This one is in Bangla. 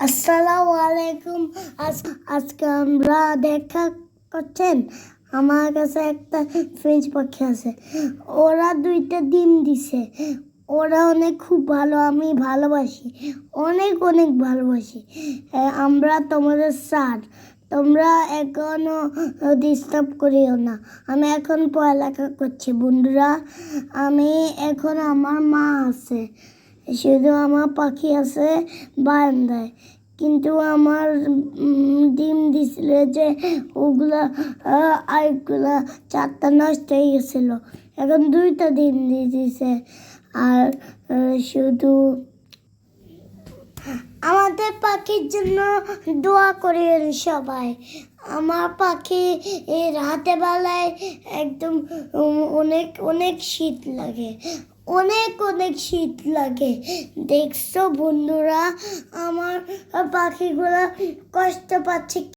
আসসালামু আলাইকুম আজ- আজকে আমরা দেখা করছেন, আমার কাছে একটা ফ্রেঞ্চ পাখি আছে। ওরা দুইটা ডিম দিছে। ওরা অনেক খুব ভালো, আমি ভালোবাসি। অনেক অনেক ভালোবাসি। আমরা তোমাদের স্যার তোমরা এখনও ডিস্টার্ব করিও না। আমি এখন পড়ালেখা করছি, বন্ধুরা। আমি এখন আমার মা আছে। শুধু আমার পাখি আছে বারান্দায়। কিন্তু আমার ডিম দিছিল যে ওগুলা আরেকগুলা চারটা নষ্ট হয়ে গেছিল। এখন দুইটা ডিম দিয়ে দিছে আর শুধু আমাদের পাখির জন্য দোয়া করেন সবাই। আমার পাখি রাতে বেলায় একদম অনেক অনেক শীত লাগে। অনেক অনেক শীত লাগে। দেখছ বন্ধুরা আমার পাখিগুলো কষ্ট পাচ্ছে